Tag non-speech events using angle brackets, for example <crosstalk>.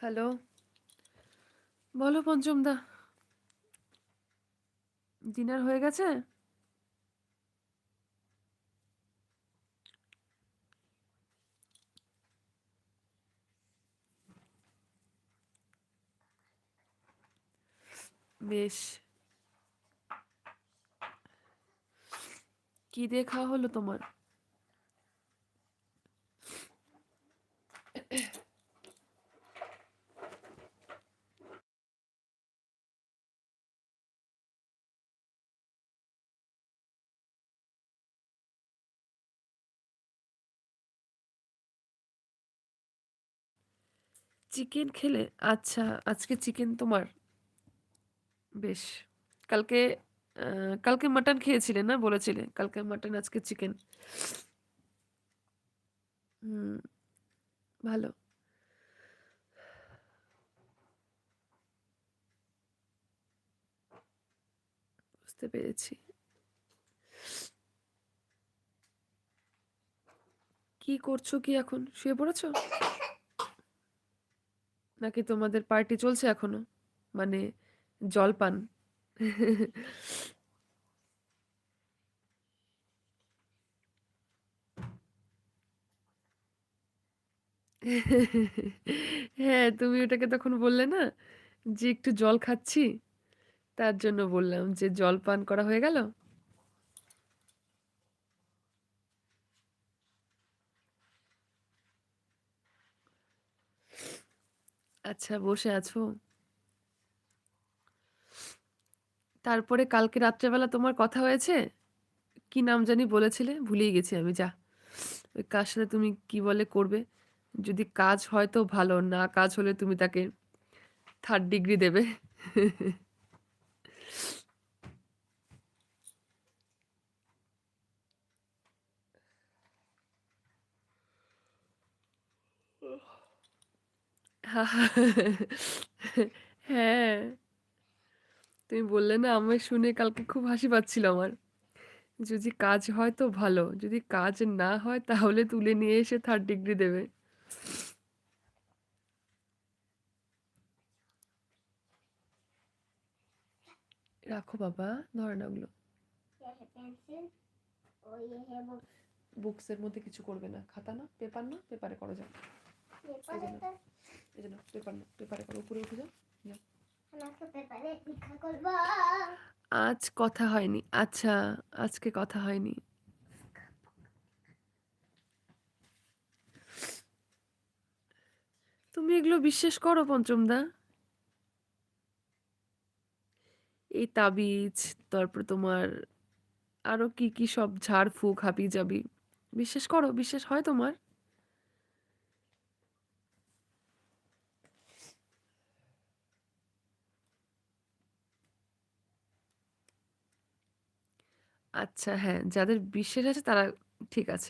Hello. বলো পঞ্চম দা dinner হয়ে গেছে? বেশ। কি দেখা হলো তোমার? চিকেন খেলে আচ্ছা আজকে চিকেন তোমার? বেশ, কালকে কালকে মাটন খেয়েছিলে না বলেছিলে? কালকে মাটন, আজকে চিকেন। হুম, ভালো। বুঝতে পেরেছি। কি করছ কি এখন? শুয়ে পড়েছো? নাকি তোমাদের পার্টি চলছে এখনও? মানে জলপান। হ্যাঁ তুমি ওটাকে তখন বললে না যে একটু জল খাচ্ছি? তার জন্য বললাম যে জল পান করা হয়ে গেল? আচ্ছা বসে আছো। তারপরে কালকে রাত্রেবেলা তোমার কথা হয়েছে? কি নাম জানি বলেছিলে? ভুলেই গেছি আমি, যা। ওই কার সাথে তুমি কি বলে করবে? যদি কাজ হয় তো ভালো, না কাজ হলে তুমি তাকে থার্ড ডিগ্রি দেবে। <laughs> হ্যাঁ। তুমি বললে না আমায় শুনে কালকে খুব হাসি পাচ্ছিল আমার। যদি কাজ হয় তো ভালো যদি কাজ না হয় তাহলে তুলে নিয়ে এসে থার্ড ডিগ্রি দেবে। রাখো বাবা ধরে না ওগুলো। বুকসের মধ্যে কিছু করবে না। খাতা না পেপার না পেপারে করো যাও এই জন্য পেপার না পেপারে করো উপরে উঠে যাও। আজ কথা হয়নি আচ্ছা আজকে কথা হয়নি। তুমি এগুলো বিশ্বাস করো পঞ্চমদা এই তাবিজ তারপর তোমার আরও কি কি সব ঝাড়ফুঁক হাবি যাবি বিশ্বাস করো বিশ্বাস হয় তোমার? আচ্ছা হ্যাঁ যাদের বিশ্বাস আছে তারা ঠিক আছে।